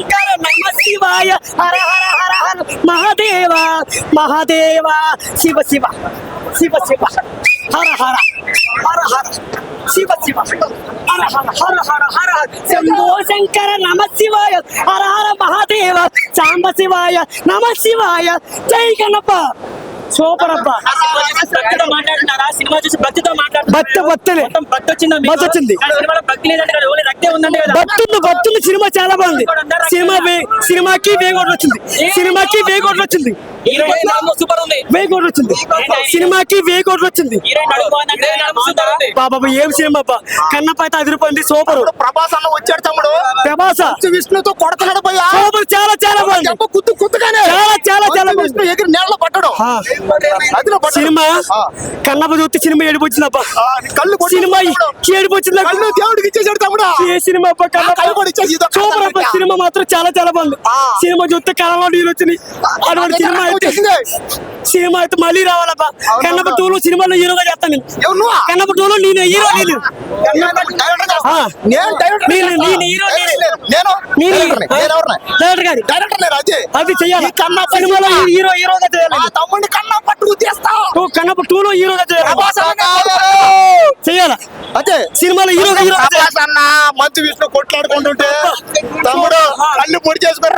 శంకర నమ శివాయ హర హర హర హర మహాదేవ మహాదేవ శివ శివ శివ శివ హర హర హర హర శివ శివ హర హర హర హర హర హర శంభో శంకర నమ శివాయ హర హర మహాదేవ సాంబ శివాయ నమ శివాయ జై గణప సూపర్ అబ్బా భక్తితో మాట్లాడుతున్నారా సినిమా చూసి భక్తితో మాట్లాడుతున్నారు భక్తి భక్తులే భక్తి వచ్చిందా భక్తుంది భక్తుంది సినిమా చాలా బాగుంది. సినిమా సినిమాకి వేగోట్లు వచ్చింది. సినిమాకి వేగోట్లు వచ్చింది. వేగోట్లు వచ్చింది. సినిమాకి వేగోట్లు వచ్చింది. బాబా ఏం సినిమా అబ్బా? కన్నపైతే అదిరిపోయింది సూపర్. ప్రభాస్ అన్న వచ్చాడు తమ్ముడు. ప్రభాస? విష్ణుతో కొడతాడు పోయా సూపర్ చాలా చాలా బాగుంది. చాలా, చాలా, సినిమా. కన్నప్ప చూస్తే సినిమా ఏడుపు వచ్చిందబ్బా ఆ, నీ కళ్ళు సినిమా తమ్ముడు. ఏడుపు వచ్చింది నాకు. కళ్ళు దేవుడికి ఇచ్చేసాడు తమ్ముడు. ఏ సినిమా కళ్ళు సూపర్ అబ్బా సినిమా మాత్రం చాలా చాలా బాగుంది. సినిమా చూస్తే కళలో నీళ్ళు వచ్చినాయి. అటువంటి సినిమా అయితే. సినిమా అయితే మళ్ళీ రావాలబ్బా. కన్నప్ప. టూలో సినిమాలో హీరోగా చేస్తాను? కన్నప్ప టూలో నేను హీరో నేను. అదే అది చెయ్యాలి. కన్నప్ప సినిమాలో సినిమా. హీరో హీరోగా చేయాలి. టూలో హీరోగా చేయాలి. అదే. సినిమాలో హీరోగా అన్న మంచు విష్ణు కొట్లాడుకుంటుంటే తమ్ముడు కళ్ళు పొడి చేసుకుని